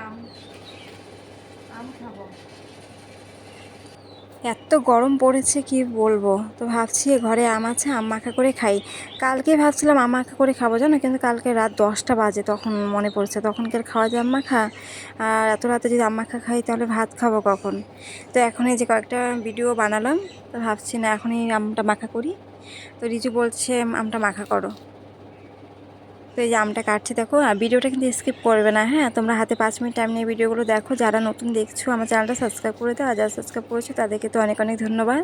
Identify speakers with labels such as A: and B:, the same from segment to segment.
A: আম। আম খাব। এত গরম পড়েছে, কি বলব? তো ভাবছি ঘরে আম আছে, আম মাখা করে খাই। কালকে ভাবছিলাম আম মাখা করে খাব, জানো? কিন্তু কালকে রাত দশটা বাজে তখন মনে পড়ছে। তখনকার খাওয়া যায় আম মাখা, আর এত রাতে যদি আম মাখা খাই, তাহলে ভাত খাব কখন? তো এখন এই যে কয়েকটা ভিডিও বানালাম, তো ভাবছি না এখনই আমটা মাখা করি। তো রিজু বলছে আমটা মাখা করো। তো এই যে আমটা কাটছি, দেখো। আর ভিডিওটা কিন্তু স্কিপ করবে না হ্যাঁ? তোমরা হাতে পাঁচ মিনিট টাইম নিয়ে ভিডিওগুলো দেখো। যারা নতুন দেখছ, আমার চ্যানেলটা সাবস্ক্রাইব করে দাও। আর যারা সাবস্ক্রাইব করেছ, তাদেরকে তো অনেক অনেক ধন্যবাদ।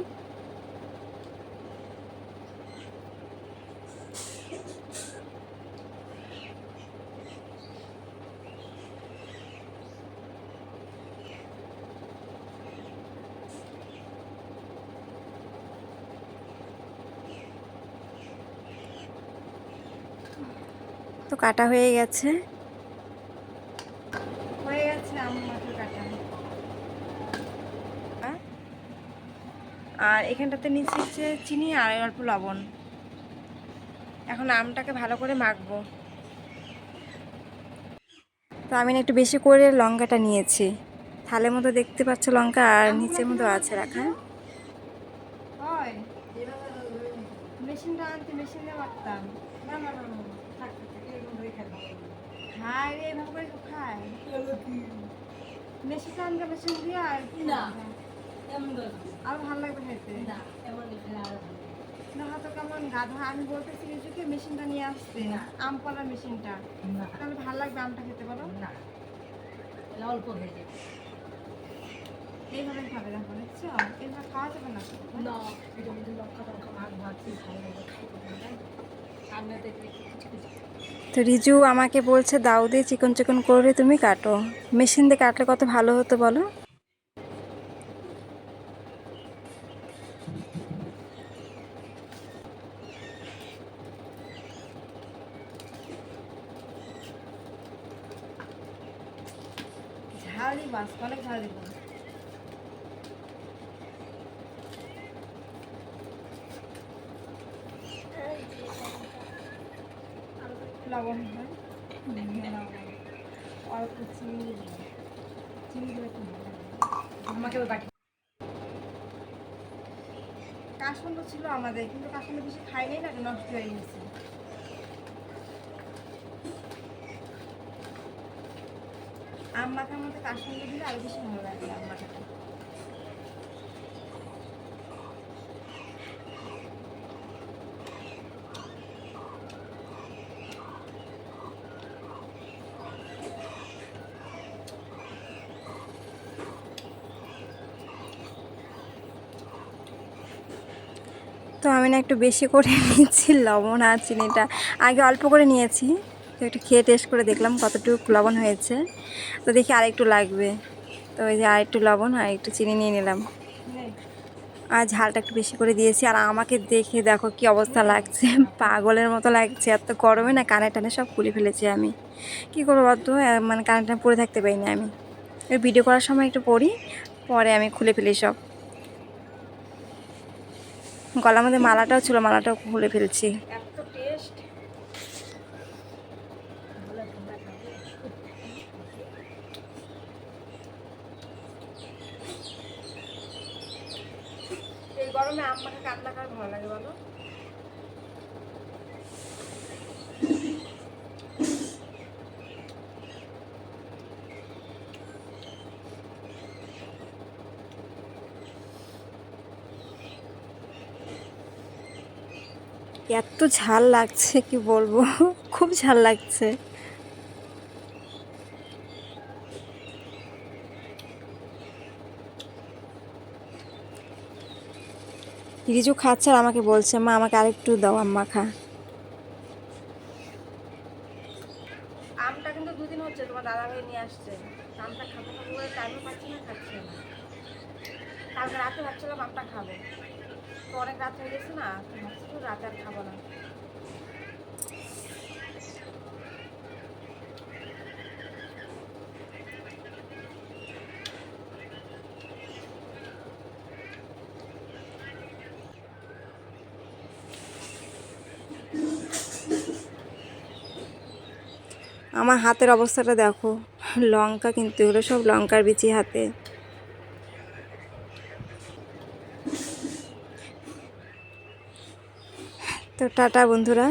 A: তো কাটা হয়ে গেছে। হয়ে গেছে আম কাটা আর এখানটাতে নিচে হচ্ছে চিনি আর অল্প লবণ। এখন আমটাকে ভালো করে মাখবো। তো আমি না একটু বেশি করে লঙ্কাটা নিয়েছি। থালের মতো দেখতে পাচ্ছ লঙ্কা আর নিচের মতো আছে রাখা। মেশিনটা আনতে মেশিন দিয়ে মাখতাম না না না না থাক খায় রে এভাবে করে খায়? মেশিনটা আনতে মেশিন দিয়ে আর
B: না।
A: আর ভালো লাগবে খেতে? না হয়তো কেমন গাধা আমি বলতেছি কিছুকে মেশিনটা নিয়ে আসতে আম পলার মেশিনটা। তাহলে ভালো লাগবে আমটা খেতে পারো
B: অল্প হয়ে যাবে।
A: এইভাবে খাবে দেখো দেখছ? এইভাবে খাওয়া যাবে না
B: না ভাগ
A: তো রিজু আমাকে বলছে দাও দিয়ে চিকন চিকন করে তুমি কাটো। মেশিন দিয়ে কাটলে কত ভালো হতো বলো? ঝাল অনেক ঝাল দিব। লবণ হয়। অল্প চিনি চিনি দিলে ভালো
B: আমাকে ওই বাটি
A: কাশফুল ছিল আমাদের কিন্তু কাশফুল বেশি খাইনি না নষ্ট হয়ে গেছে। আম মাখার মধ্যে কাশফুল দিলে আরও বেশি ভালো লাগে আম মাখাটা তো আমি না একটু বেশি করে নিয়েছি লবণ আর চিনিটা। আগে অল্প করে নিয়েছি, তো একটু খেয়ে টেস্ট করে দেখলাম কতটুকু লবণ হয়েছে। তো দেখি আর একটু লাগবে। তো ওই যে আর একটু লবণ আর একটু চিনি নিয়ে নিলাম। আর ঝালটা একটু বেশি করে দিয়েছি। আর আমাকে দেখে দেখো কি অবস্থা লাগছে। পাগলের মতো লাগছে। এত গরমে না কানে টানে সব খুলে ফেলেছি আমি। কী করব বলতো? মানে কানে টানে পরে থাকতে পারি না আমি। ভিডিও করার সময় একটু পড়ি, পরে আমি খুলে ফেলি সব। গলার মধ্যে মালাটাও ছিল, মালাটাও খুলে ফেলছি। গরমে আম মাখা কাতলা খাওয়ার ভালো লাগে বলো? এত ঝাল লাগছে, কি বলব? খুব ঝাল লাগছে। রিজু খাচ্ছে আর আমাকে বলছে, মা, আমাকে আরেকটু দাও, আম্মা, খা। আমটা কিন্তু দুদিন হচ্ছে, তোমার দাদা ভাই নিয়ে আসছে। আমটা খাব খাব টাইমও পাচ্ছি না, খাচ্ছে না। কালকে রাতে ভাবছিলাম আমটা খাব। অনেক রাত হয়ে গেছে না রাতে আর খাব না। আমার হাতের অবস্থাটা দেখো, লঙ্কা কিন্তু এগুলো সব লঙ্কার বিচি হাতে। তো টাটা বন্ধুরা।